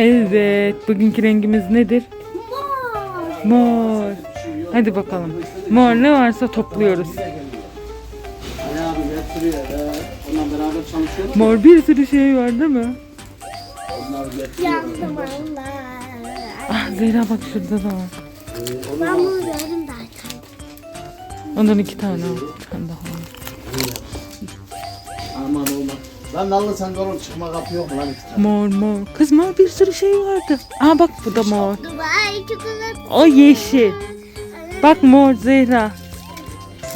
Evet. Bugünkü rengimiz nedir? Mor. Mor. Hadi bakalım. Mor ne varsa topluyoruz. Mor bir sürü şey var değil mi? Yandım. Ah Zehra bak şurada da var. Ben bunu gördüm zaten. Ondan iki tane al. Bir tane daha Lan Nallı sen doğru çıkma kapı yok mu lan iki tane? Mor mor. Kız mor bir sürü şey vardı. Aa bak bu da mor. Dubai çikolata. O yeşil. Bak mor Zehra.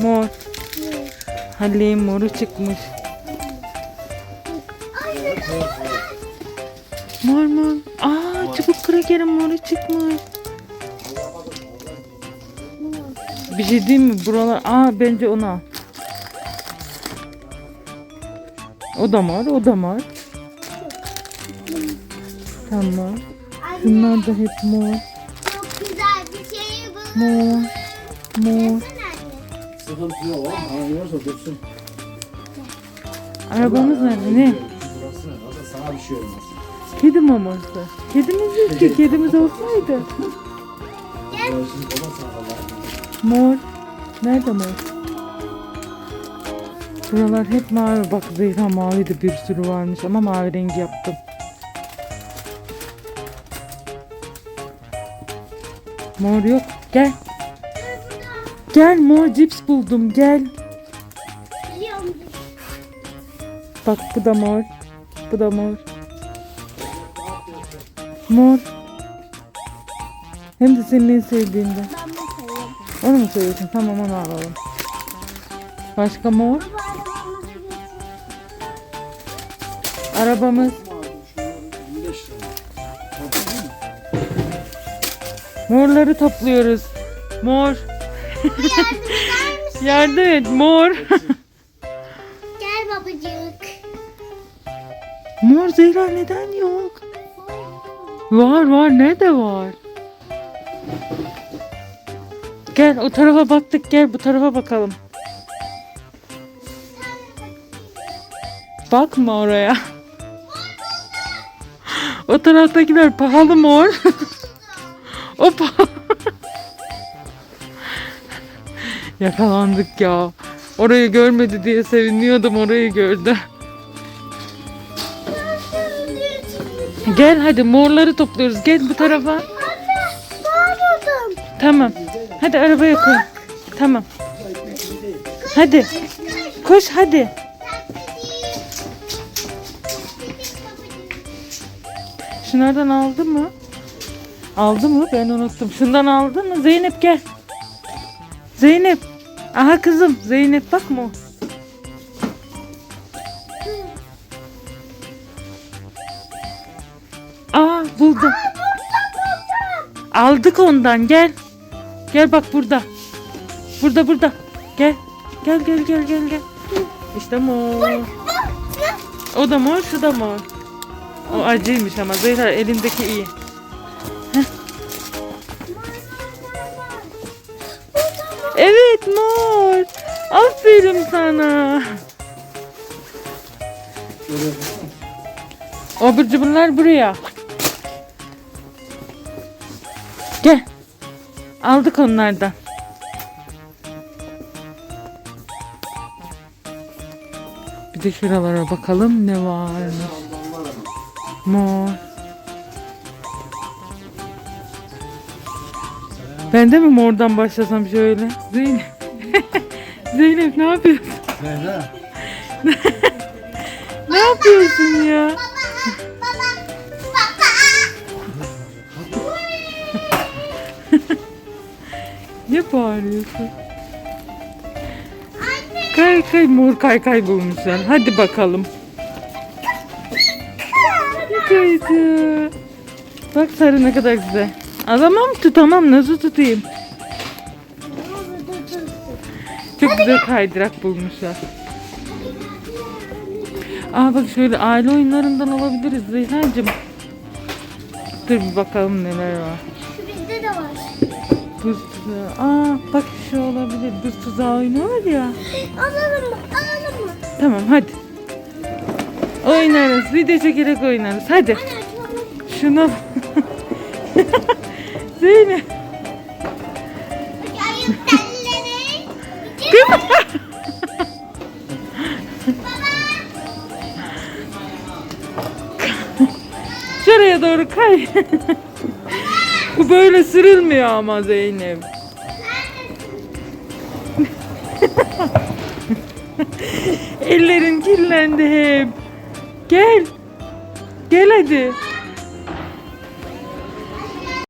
Mor. Halim moru çıkmış. Mor mor. Aa çubuk krakerin moru çıkmış. Bir şey diyeyim mi? Buralar... Aa bence onu al. O da mor, o da mor. Tamam. Bunlar da hep mor. Çok güzel bir şey bu. Mor. Mor. Sıkıntı yok oğlum. Aranıyorsa dursun. Arabamız nerede? Ne? Burası ne? Zaten sana bir şey olmaz. Kedi maması. Kedimiz yok ki. Kedimiz olsaydı. Mor. Nerede mor? Buralar hep mavi. Bak Zehra mavi de bir sürü varmış ama mavi rengi yaptım. Mor yok. Gel. Gel mor cips buldum. Gel. Bak bu da mor. Bu da mor. Mor. Hem de senin en sevdiğinden. Onu mu seviyorsun? Tamam onu alalım. Başka mor. Arabamız. 25 lira. Morları topluyoruz. Mor. Yardım et mor. Gel babacık. mor Zehra neden yok? Var var nerede var? Gel o tarafa baktık gel bu tarafa bakalım. Bakma oraya. O taraftakiler pahalı mor. o pahalı. Yakalandık ya. Orayı görmedi diye seviniyordum orayı gördü. Gel hadi morları topluyoruz. Gel bu tarafa. Anne. Tamam. Hadi arabaya koy. Tamam. Hadi. Koş hadi. Şunlardan aldın mı? Aldı mı? Ben unuttum. Şundan aldın mı? Zeynep gel. Zeynep. Aha kızım. Zeynep bak mı? Aa buldum. Aldık ondan gel. Gel bak burada. Burada burada. Gel. Gel gel gel gel gel. İşte mor. O da mor, şu da mor. O acıymış ama Zehra elindeki iyi. Evet mor. Aferin sana. Abur cuburlar buraya. Gel. Aldık onlardan. Bir de şuralara bakalım ne varmış. Mor. Ben de mi mordan başlasam şöyle? Zeynep. Zeynep ne yapıyorsun? Zehra. Ne yapıyorsun ya? Ne bağırıyorsun? Kay kay mor kay kay bulmuşlar. Hadi bakalım. Kaydı. Bak sarı ne kadar güzel. Alamam tutamam nasıl tutayım? Çok güzel kaydırak bulmuşlar. Aa bak şöyle aile oyunlarından alabiliriz Zehra'cığım. Dur bir bakalım neler var. Bizde de var. Buz tuzağı. Aa bak şu olabilir. Buz tuzağı oyunu var ya. Alalım mı? Alalım mı? Tamam hadi. Oynarız. Video çekerek oynarız. Hadi. Şuna. Zeynep. Şuraya doğru kay. Bu böyle sürülmüyor ama Zeynep. Ellerin kirlendi hep. Gel. Gel hadi.